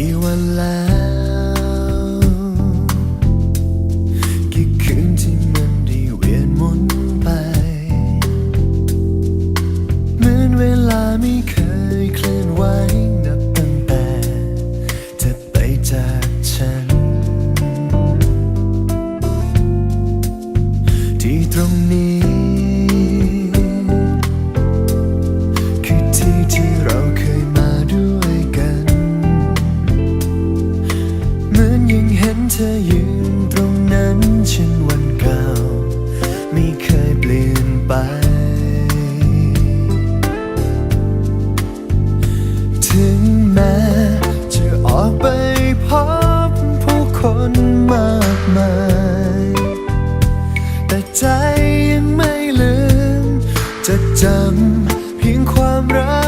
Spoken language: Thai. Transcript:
กี่วันแล้ว กี่คืนที่มันได้เวียนหมุนไป เหมือนเวลาไม่เคยเคลื่อนไหวนับตั้งแต่เธอไปจากฉัน ที่ตรงนี้ ยังไม่ลืม จะจำเพียงความรัก